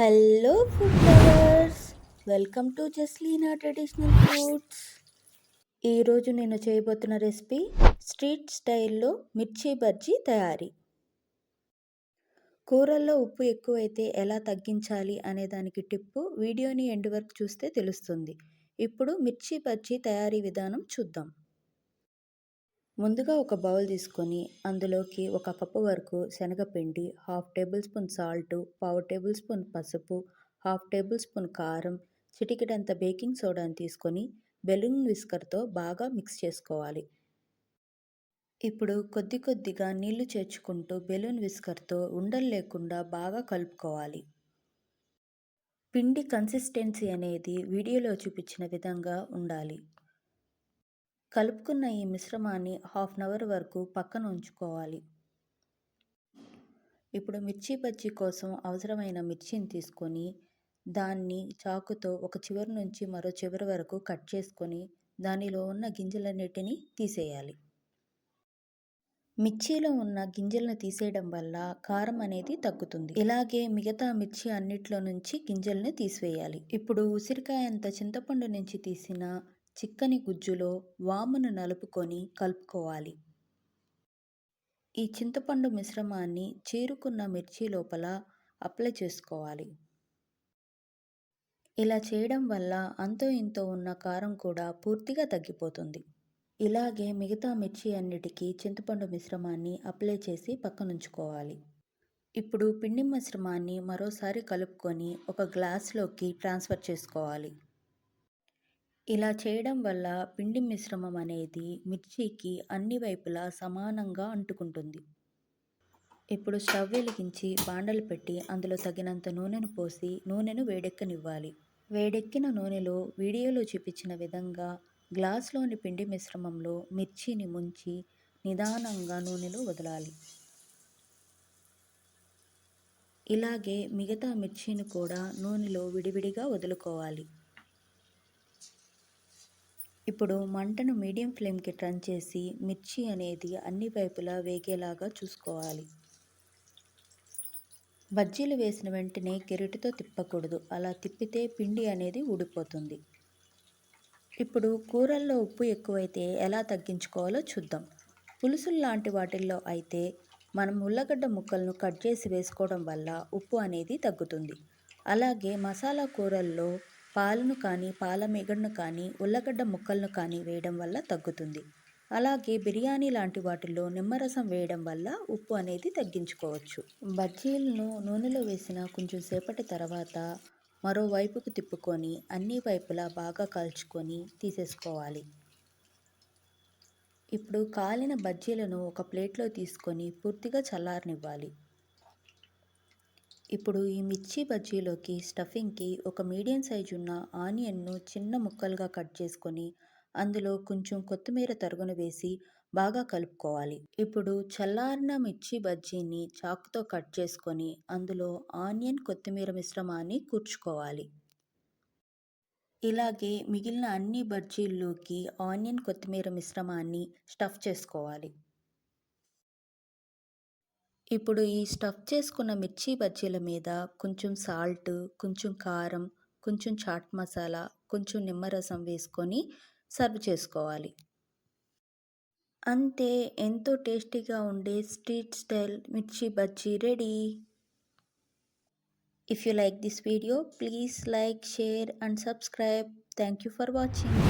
Hello food lovers welcome to Jaslina traditional foods ఈరోజు నేను చేయబోతున్న రెసిపీ స్ట్రీట్ స్టైల్లో మిర్చి బజ్జీ తయారీ. కూరల్లో ఉప్పు ఎక్కువైతే ఎలా తగ్గించాలి అనే దానికి టిప్పు వీడియోని ఎండ్ వరకు చూస్తే తెలుస్తుంది. ఇప్పుడు మిర్చి బజ్జీ తయారీ విధానం చూద్దాం. ముందుగా ఒక బౌల్ తీసుకొని అందులోకి ఒక కప్పు వరకు శనగపిండి హాఫ్ టేబుల్ స్పూన్ సాల్ట్ పావు టేబుల్ స్పూన్ పసుపు హాఫ్ టేబుల్ స్పూన్ కారం చిటికెడంత బేకింగ్ సోడాని తీసుకొని బెలూన్ విస్కర్తో బాగా మిక్స్ చేసుకోవాలి. ఇప్పుడు కొద్ది కొద్దిగా నీళ్ళు చేర్చుకుంటూ బెలూన్ విస్కర్తో ఉండలు లేకుండా బాగా కలుపుకోవాలి. పిండి కన్సిస్టెన్సీ అనేది వీడియోలో చూపించిన విధంగా ఉండాలి. కలుపుకున్న ఈ మిశ్రమాన్ని హాఫ్ అన్ అవర్ వరకు పక్కన ఉంచుకోవాలి. ఇప్పుడు మిర్చి బజ్జీ కోసం అవసరమైన మిర్చిని తీసుకొని దాన్ని చాకుతో ఒక చివరి నుంచి మరో చివరి వరకు కట్ చేసుకొని దానిలో ఉన్న గింజలన్నిటినీ తీసేయాలి. మిర్చిలో ఉన్న గింజలను తీసేయడం వల్ల కారం అనేది తగ్గుతుంది. ఇలాగే మిగతా మిర్చి అన్నిట్లో నుంచి గింజల్ని తీసివేయాలి. ఇప్పుడు ఉసిరికాయ అంత చింతపండు నుంచి తీసిన చిక్కని గుజ్జులో వామును నలుపుకొని కలుపుకోవాలి. ఈ చింతపండు మిశ్రమాన్ని చీరుకున్న మిర్చి లోపల అప్లై చేసుకోవాలి. ఇలా చేయడం వల్ల అంతో ఇంతో ఉన్న కారం కూడా పూర్తిగా తగ్గిపోతుంది. ఇలాగే మిగతా మిర్చి అన్నిటికీ చింతపండు మిశ్రమాన్ని అప్లై చేసి పక్కనుంచుకోవాలి. ఇప్పుడు పిండి మిశ్రమాన్ని మరోసారి కలుపుకొని ఒక గ్లాస్లోకి ట్రాన్స్ఫర్ చేసుకోవాలి. ఇలా చేయడం వల్ల పిండి మిశ్రమం అనేది మిర్చికి అన్ని వైపులా సమానంగా అంటుకుంటుంది. ఇప్పుడు స్టవ్ వెలిగించి బాండలు పెట్టి అందులో తగినంత నూనెను పోసి నూనెను వేడెక్కనివ్వాలి. వేడెక్కిన నూనెలో వీడియోలో చూపించిన విధంగా గ్లాస్లోని పిండి మిశ్రమంలో మిర్చిని ముంచి నిదానంగా నూనెలో వదలాలి. ఇలాగే మిగతా మిర్చిని కూడా నూనెలో విడివిడిగా వదులుకోవాలి. ఇప్పుడు మంటను మీడియం ఫ్లేమ్కి టర్న్ చేసి మిర్చి అనేది అన్ని వైపులా వేగేలాగా చూసుకోవాలి. బజ్జీలు వేసిన వెంటనే గెరిటితో తిప్పకూడదు. అలా తిప్పితే పిండి అనేది ఊడిపోతుంది. ఇప్పుడు కూరల్లో ఉప్పు ఎక్కువైతే ఎలా తగ్గించుకోవాలో చూద్దాం. పులుసులు లాంటి వాటిల్లో అయితే మనం ఉల్లగడ్డ ముక్కలను కట్ చేసి వేసుకోవడం వల్ల ఉప్పు అనేది తగ్గుతుంది. అలాగే మసాలా కూరల్లో పాలను కానీ పాల మిగడను కానీ ఉల్లగడ్డ ముక్కలను కానీ వేయడం వల్ల తగ్గుతుంది. అలాగే బిర్యానీ లాంటి వాటిల్లో నిమ్మరసం వేయడం వల్ల ఉప్పు అనేది తగ్గించుకోవచ్చు. బజ్జీలను నూనెలో వేసిన కొంచెం సేపటి తర్వాత మరోవైపుకు తిప్పుకొని అన్ని వైపులా బాగా కాల్చుకొని తీసేసుకోవాలి. ఇప్పుడు కాలిన బజ్జీలను ఒక ప్లేట్లో తీసుకొని పూర్తిగా చల్లారనివ్వాలి. ఇప్పుడు ఈ మిర్చి బజ్జీలోకి స్టఫింగ్కి ఒక మీడియం సైజు ఉన్న ఆనియన్ను చిన్న ముక్కలుగా కట్ చేసుకొని అందులో కొంచెం కొత్తిమీర తరుగును వేసి బాగా కలుపుకోవాలి. ఇప్పుడు చల్లారిన మిర్చి బజ్జీని చాకుతో కట్ చేసుకొని అందులో ఆనియన్ కొత్తిమీర మిశ్రమాన్ని కూర్చుకోవాలి. ఇలాగే మిగిలిన అన్ని బజ్జీల్లోకి ఆనియన్ కొత్తిమీర మిశ్రమాన్ని స్టఫ్ చేసుకోవాలి. ఇప్పుడు ఈ స్టఫ్ చేసుకున్న మిర్చి బజ్జీల మీద కొంచెం సాల్ట్ కొంచెం కారం కొంచెం చాట్ మసాలా కొంచెం నిమ్మరసం వేసుకొని సర్వ్ చేసుకోవాలి. అంతే ఎంతో టేస్టీగా ఉండే street style mirchi bajji ready. If you like this video please like share and subscribe thank you for watching